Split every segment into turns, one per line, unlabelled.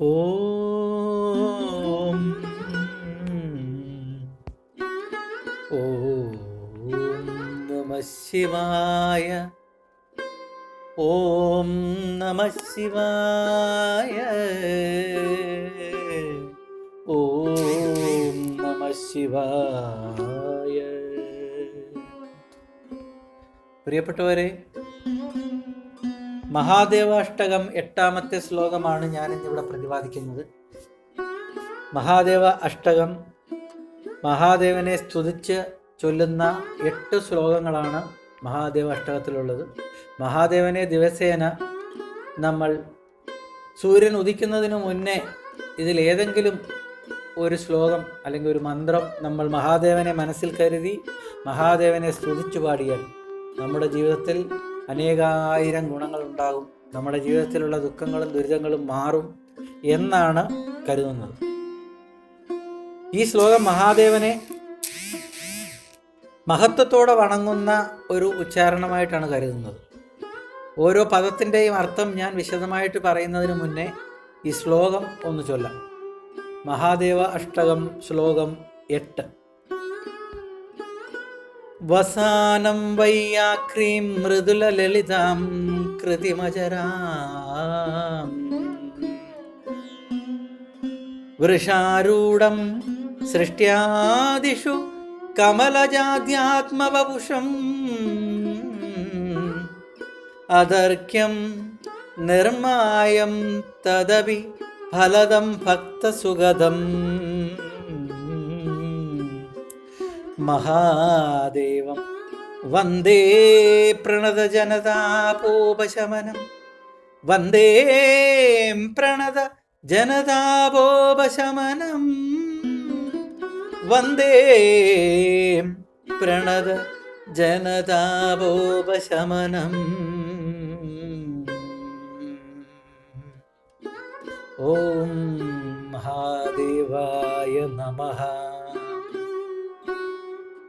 ഓം. ഓം നമ ശിവായ. ഓം നമ ശിവായ. ഓം നമ ശിവായ. പ്രിയപ്പെട്ടവരെ മഹാദേവാഷ്ടകം എട്ടാമത്തെ ശ്ലോകമാണ് ഞാൻ ഇന്നിവിടെ പ്രതിപാദിക്കുന്നത്. മഹാദേവ അഷ്ടകം മഹാദേവനെ സ്തുതിച്ച് ചൊല്ലുന്ന എട്ട് ശ്ലോകങ്ങളാണ് മഹാദേവ അഷ്ടകത്തിലുള്ളത്. മഹാദേവനെ ദിവസേന നമ്മൾ സൂര്യൻ ഉദിക്കുന്നതിന് മുന്നേ ഇതിലേതെങ്കിലും ഒരു ശ്ലോകം അല്ലെങ്കിൽ ഒരു മന്ത്രം നമ്മൾ മഹാദേവനെ മനസ്സിൽ കരുതി മഹാദേവനെ സ്തുതിച്ചു പാടിയാൽ നമ്മുടെ ജീവിതത്തിൽ അനേകായിരം ഗുണങ്ങളുണ്ടാകും. നമ്മുടെ ജീവിതത്തിലുള്ള ദുഃഖങ്ങളും ദുരിതങ്ങളും മാറും എന്നാണ് കരുതുന്നത്. ഈ ശ്ലോകം മഹാദേവനെ മഹത്വത്തോടെ വണങ്ങുന്ന ഒരു ഉച്ചാരണമായിട്ടാണ് കരുതുന്നത്. ഓരോ പദത്തിന്റെയും അർത്ഥം ഞാൻ വിശദമായിട്ട് പറയുന്നതിന് മുന്നേ ഈ ശ്ലോകം ഒന്ന് ചൊല്ലാം. മഹാദേവ അഷ്ടകം ശ്ലോകം എട്ട്. വസാനം വയ്യാക്രീം മൃദുല ലളിതാം കൃതിമചരാം. വൃഷാരൂഢം സൃഷ്ട്യാദിഷു കമലജാദ്യാത്മവപുഷം അതർക്യം നിർമായം തദവി ഫലദം ഭക്തസുഗതം. മഹാദേവം. വന്ദേ പ്രണതജനതാപോപശമനം. വന്ദേ പ്രണത ജനതാപോപശമനം വന്ദേ പ്രണത ജനതാപോപശമനം ഓം മഹാദേവായ നമഃ.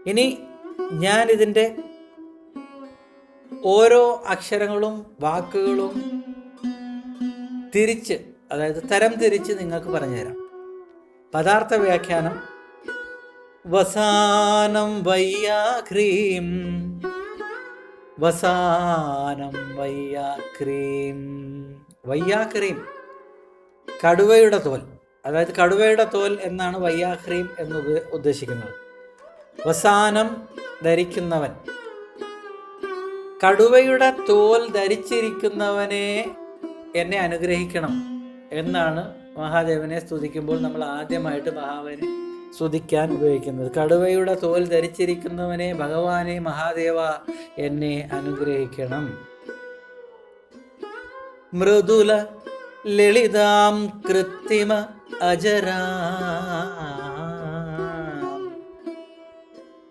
ഇനി ഞാനിതിന്റെ ഓരോ അക്ഷരങ്ങളും വാക്കുകളും തിരിച്ച് അതായത് തരം തിരിച്ച് നിങ്ങൾക്ക് പറഞ്ഞുതരാം. പദാർത്ഥ വ്യാഖ്യാനം വസാനം വയ്യാക്രീം വസാനം വയ്യാക്രീം വയ്യാക്രീം കടുവയുടെ തോൽ. അതായത് കടുവയുടെ തോൽ എന്നാണ് വയ്യാക്രീം എന്ന് ഉദ്ദേശിക്കുന്നത്. വസാനം ധരിക്കുന്നവൻ. കടുവയുടെ തോൽ ധരിച്ചിരിക്കുന്നവനെ എന്നെ അനുഗ്രഹിക്കണം എന്നാണ് മഹാദേവനെ സ്തുതിക്കുമ്പോൾ നമ്മൾ ആദ്യമായിട്ട് മഹാദേവനെ സ്തുതിക്കാൻ ഉപയോഗിക്കുന്നത്. കടുവയുടെ തോൽ ധരിച്ചിരിക്കുന്നവനെ ഭഗവാനെ മഹാദേവ എന്നെ അനുഗ്രഹിക്കണം. മൃദുല ലളിതാം കൃത്രിമ അജരാ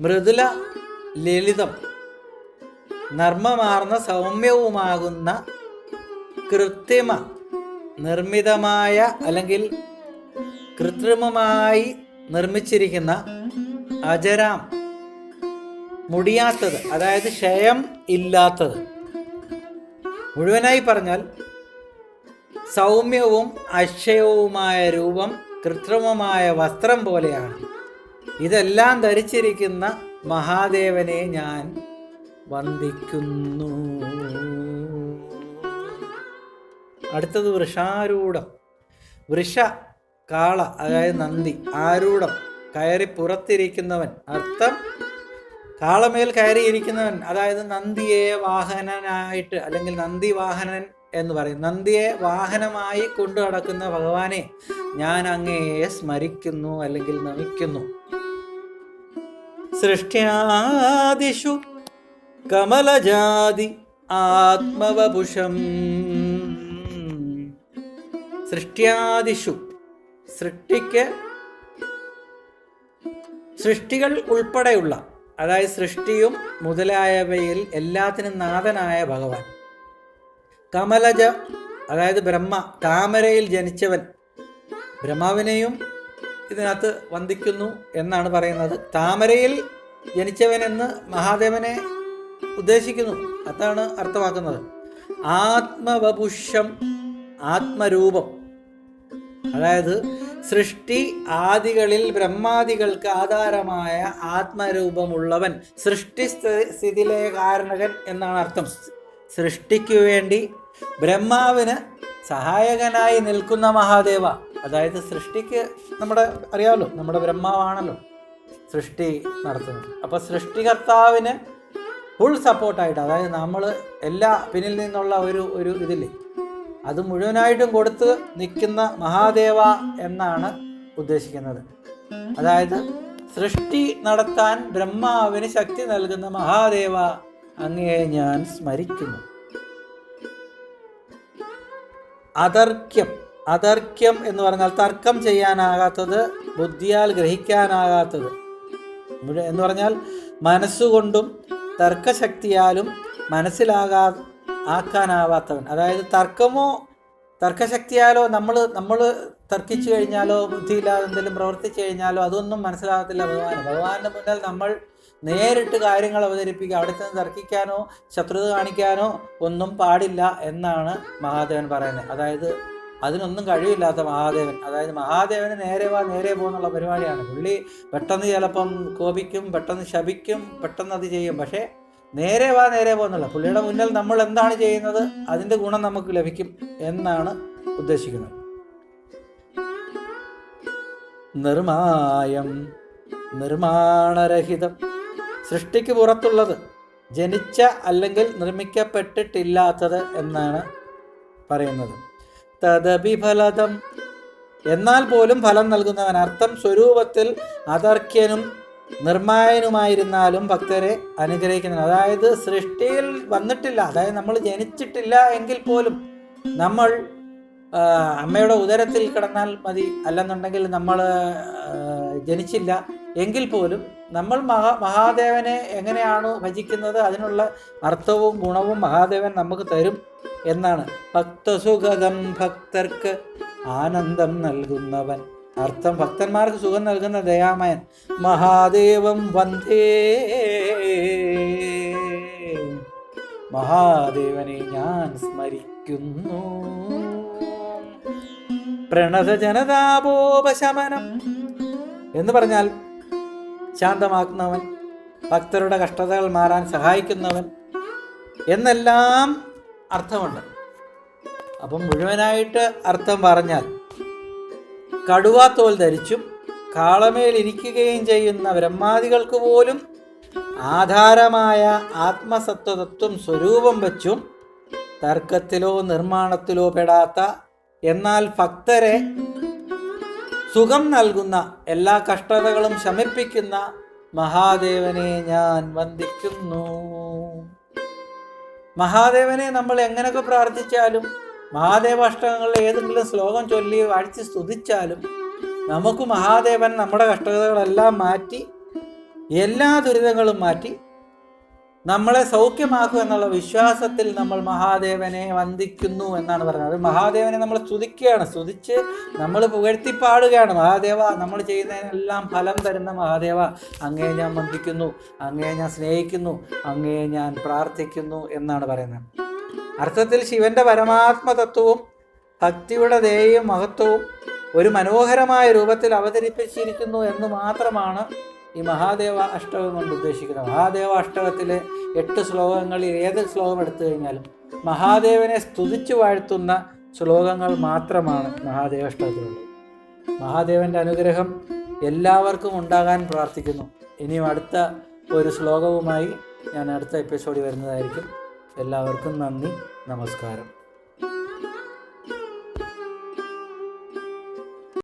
മൃദുല ലളിതം. നർമ്മമാർന്ന സൗമ്യവുമാകുന്ന കൃത്രിമ നിർമ്മിതമായ അല്ലെങ്കിൽ കൃത്രിമമായി നിർമ്മിച്ചിരിക്കുന്ന അജരാം മുടിയാത്തത് അതായത് ക്ഷയം ഇല്ലാത്തത്. മുഴുവനായി പറഞ്ഞാൽ സൗമ്യവും അക്ഷയവുമായ രൂപം കൃത്രിമമായ വസ്ത്രം പോലെയാണ്. ഇതെല്ലാം ധരിച്ചിരിക്കുന്ന മഹാദേവനെ ഞാൻ വന്ദിക്കുന്നു. അടുത്തത് വൃഷാരൂഢം. വൃഷ കാള അതായത് നന്ദി ആരൂഢം കയറി പുറത്തിരിക്കുന്നവൻ. അർത്ഥം കാളമേൽ കയറിയിരിക്കുന്നവൻ അതായത് നന്ദിയെ വാഹനനായിട്ട് അല്ലെങ്കിൽ നന്ദി വാഹനൻ എന്ന് പറയും. നന്ദിയെ വാഹനമായി കൊണ്ടു നടക്കുന്ന ഭഗവാനെ ഞാൻ അങ്ങയെ സ്മരിക്കുന്നു അല്ലെങ്കിൽ നമിക്കുന്നു. സൃഷ്ട്യാദിഷു കമലജാതി ആത്മവപുഷം. സൃഷ്ട്യാദിഷു സൃഷ്ടിക്ക് സൃഷ്ടികൾ ഉൾപ്പെടെയുള്ള അതായത് സൃഷ്ടിയും മുതലായവയിൽ എല്ലാത്തിനും നാഥനായ ഭഗവാൻ. കമലജ അതായത് ബ്രഹ്മ താമരയിൽ ജനിച്ചവൻ. ബ്രഹ്മാവിനെയും ഇതിനകത്ത് വന്ദിക്കുന്നു എന്നാണ് പറയുന്നത്. താമരയിൽ ജനിച്ചവനെന്ന് മഹാദേവനെ ഉദ്ദേശിക്കുന്നു. അതാണ് അർത്ഥമാക്കുന്നത്. ആത്മവപുഷം ആത്മരൂപം. അതായത് സൃഷ്ടി ആദികളിൽ ബ്രഹ്മാദികൾക്ക് ആധാരമായ ആത്മരൂപമുള്ളവൻ. സൃഷ്ടി സ്ഥി- സ്ഥിതിലയ കാരണകൻ എന്നാണ് അർത്ഥം. സൃഷ്ടിക്കു വേണ്ടി ബ്രഹ്മാവിന് സഹായകനായി നിൽക്കുന്ന മഹാദേവ. അതായത് സൃഷ്ടിക്ക് നമ്മുടെ അറിയാമല്ലോ നമ്മുടെ ബ്രഹ്മാവാണല്ലോ സൃഷ്ടി നടത്തുന്നത്. അപ്പോൾ സൃഷ്ടികർത്താവിന് ഫുൾ സപ്പോർട്ടായിട്ട് അതായത് നമ്മൾ എല്ലാ പിന്നിൽ നിന്നുള്ള ഒരു ഒരു ഇതില്ലേ അത് മുഴുവനായിട്ടും കൊടുത്ത് നിൽക്കുന്ന മഹാദേവ എന്നാണ് ഉദ്ദേശിക്കുന്നത്. അതായത് സൃഷ്ടി നടത്താൻ ബ്രഹ്മാവിന് ശക്തി നൽകുന്ന മഹാദേവ അങ്ങയെ ഞാൻ സ്മരിക്കുന്നു. അതർക്യം അതർക്യം എന്ന് പറഞ്ഞാൽ തർക്കം ചെയ്യാനാകാത്തത് ബുദ്ധിയാൽ ഗ്രഹിക്കാനാകാത്തത്. എന്ന് പറഞ്ഞാൽ മനസ്സുകൊണ്ടും തർക്കശക്തിയാലും മനസ്സിലാകാ ആക്കാനാവാത്തവൻ. അതായത് തർക്കമോ തർക്കശക്തിയാലോ നമ്മൾ നമ്മൾ തർക്കിച്ചു കഴിഞ്ഞാലോ ബുദ്ധിയില്ലാതെ എന്തെങ്കിലും പ്രവർത്തിച്ചു കഴിഞ്ഞാലോ അതൊന്നും മനസ്സിലാകത്തില്ല. ഭഗവാന് ഭഗവാന്റെ മുന്നിൽ നമ്മൾ നേരിട്ട് കാര്യങ്ങൾ അവതരിപ്പിക്കുക. അവിടെ നിന്ന് തർക്കിക്കാനോ ശത്രുത കാണിക്കാനോ ഒന്നും പാടില്ല എന്നാണ് മഹാദേവൻ പറയുന്നത്. അതായത് അതിനൊന്നും കഴിവില്ലാത്ത മഹാദേവൻ. അതായത് മഹാദേവന് നേരെ വാ നേരെ പോകുന്നുള്ള പരിപാടിയാണ്. പുള്ളി പെട്ടെന്ന് ചിലപ്പം കോപിക്കും പെട്ടെന്ന് ശപിക്കും പെട്ടെന്ന് അത് ചെയ്യും. പക്ഷേ നേരെ വാ നേരെ പോകുന്നുള്ള പുള്ളിയുടെ മുന്നിൽ നമ്മൾ എന്താണ് ചെയ്യുന്നത്? അതിന്റെ ഗുണം നമുക്ക് ലഭിക്കും എന്നാണ് ഉദ്ദേശിക്കുന്നത്. നിർമായം നിർമ്മാണരഹിതം. സൃഷ്ടിക്ക് പുറത്തുള്ളത് ജനിച്ച അല്ലെങ്കിൽ നിർമ്മിക്കപ്പെട്ടിട്ടില്ലാത്തത് എന്നാണ് പറയുന്നത്. തദഭിഫലതം എന്നാൽ പോലും ഫലം നൽകുന്നവൻ അർത്ഥം സ്വരൂപത്തിൽ അതർക്യനും നിർമ്മായനുമായിരുന്നാലും ഭക്തരെ അനുഗ്രഹിക്കുന്നു അതായത് സൃഷ്ടിയിൽ വന്നിട്ടില്ല അതായത് നമ്മൾ ജനിച്ചിട്ടില്ല എങ്കിൽ പോലും നമ്മൾ അമ്മയുടെ ഉദരത്തിൽ കിടന്നാൽ മതി. അല്ലെന്നുണ്ടെങ്കിൽ നമ്മൾ ജനിച്ചില്ല. എങ്കിൽ പോലും നമ്മൾ മഹാ മഹാദേവനെ എങ്ങനെയാണോ ഭജിക്കുന്നത് അതിനുള്ള അർത്ഥവും ഗുണവും മഹാദേവൻ നമുക്ക് തരും എന്നാണ്. ഭക്തസുഖതം ഭക്തർക്ക് ആനന്ദം നൽകുന്നവൻ. അർത്ഥം ഭക്തന്മാർക്ക് സുഖം നൽകുന്ന ദയാമയൻ. മഹാദേവം വന്ദേ. മഹാദേവനെ ഞാൻ സ്മരിക്കുന്നു. പ്രണത ജനതാപോപശമനം എന്ന് പറഞ്ഞാൽ ശാന്തമാക്കുന്നവൻ ഭക്തരുടെ കഷ്ടതകൾ മാറാൻ സഹായിക്കുന്നവൻ എന്നെല്ലാം അർത്ഥമുണ്ട്. അപ്പം മുഴുവനായിട്ട് അർത്ഥം പറഞ്ഞാൽ കടുവാത്തോൽ ധരിച്ചും കാളമേൽ ഇരിക്കുകയും ചെയ്യുന്ന ബ്രഹ്മാദികൾക്ക് പോലും ആധാരമായ ആത്മസത്വതത്വം സ്വരൂപം വച്ചും തർക്കത്തിലോ നിർമ്മാണത്തിലോ പെടാത്ത എന്നാൽ ഭക്തരെ സുഖം നൽകുന്ന എല്ലാ കഷ്ടതകളും ശമിപ്പിക്കുന്ന മഹാദേവനെ ഞാൻ വന്ദിക്കുന്നു. മഹാദേവനെ നമ്മൾ എങ്ങനെയൊക്കെ പ്രാർത്ഥിച്ചാലും മഹാദേവ അഷ്ടകങ്ങളിൽ ഏതെങ്കിലും ശ്ലോകം ചൊല്ലി വാഴ്ത്തി സ്തുതിച്ചാലും നമുക്ക് മഹാദേവൻ നമ്മുടെ കഷ്ടതകളെല്ലാം മാറ്റി എല്ലാ ദുരിതങ്ങളും മാറ്റി നമ്മളെ സൗഖ്യമാക്കും എന്നുള്ള വിശ്വാസത്തിൽ നമ്മൾ മഹാദേവനെ വന്ദിക്കുന്നു എന്നാണ് പറയുന്നത്. മഹാദേവനെ നമ്മൾ സ്തുതിക്കുകയാണ്. സ്തുതിച്ച് നമ്മൾ പുകഴ്ത്തിപ്പാടുകയാണ്. മഹാദേവ നമ്മൾ ചെയ്യുന്നതിനെല്ലാം ഫലം തരുന്ന മഹാദേവ അങ്ങയെ ഞാൻ വന്ദിക്കുന്നു അങ്ങയെ ഞാൻ സ്നേഹിക്കുന്നു അങ്ങയെ ഞാൻ പ്രാർത്ഥിക്കുന്നു എന്നാണ് പറയുന്നത്. അർത്ഥത്തിൽ ശിവന്റെ പരമാത്മ തത്വവും ഭക്തിയുടെ ദേയവും മഹത്വവും ഒരു മനോഹരമായ രൂപത്തിൽ അവതരിപ്പിച്ചിരിക്കുന്നു എന്ന് മാത്രമാണ് ഈ മഹാദേവ അഷ്ടകം കൊണ്ട് ഉദ്ദേശിക്കുന്നത് മഹാദേവ അഷ്ടകത്തിലെ എട്ട് ശ്ലോകങ്ങളിൽ ഏത് ശ്ലോകം എടുത്തു കഴിഞ്ഞാലും മഹാദേവനെ സ്തുതിച്ചു വാഴ്ത്തുന്ന ശ്ലോകങ്ങൾ മാത്രമാണ് മഹാദേവ അഷ്ടകത്തിലുള്ളത്. മഹാദേവന്റെ അനുഗ്രഹം എല്ലാവർക്കും ഉണ്ടാകാൻ പ്രാർത്ഥിക്കുന്നു. ഇനിയും അടുത്ത ഒരു ശ്ലോകവുമായി ഞാൻ അടുത്ത എപ്പിസോഡിൽ വരുന്നതായിരിക്കും. എല്ലാവർക്കും നന്ദി നമസ്കാരം.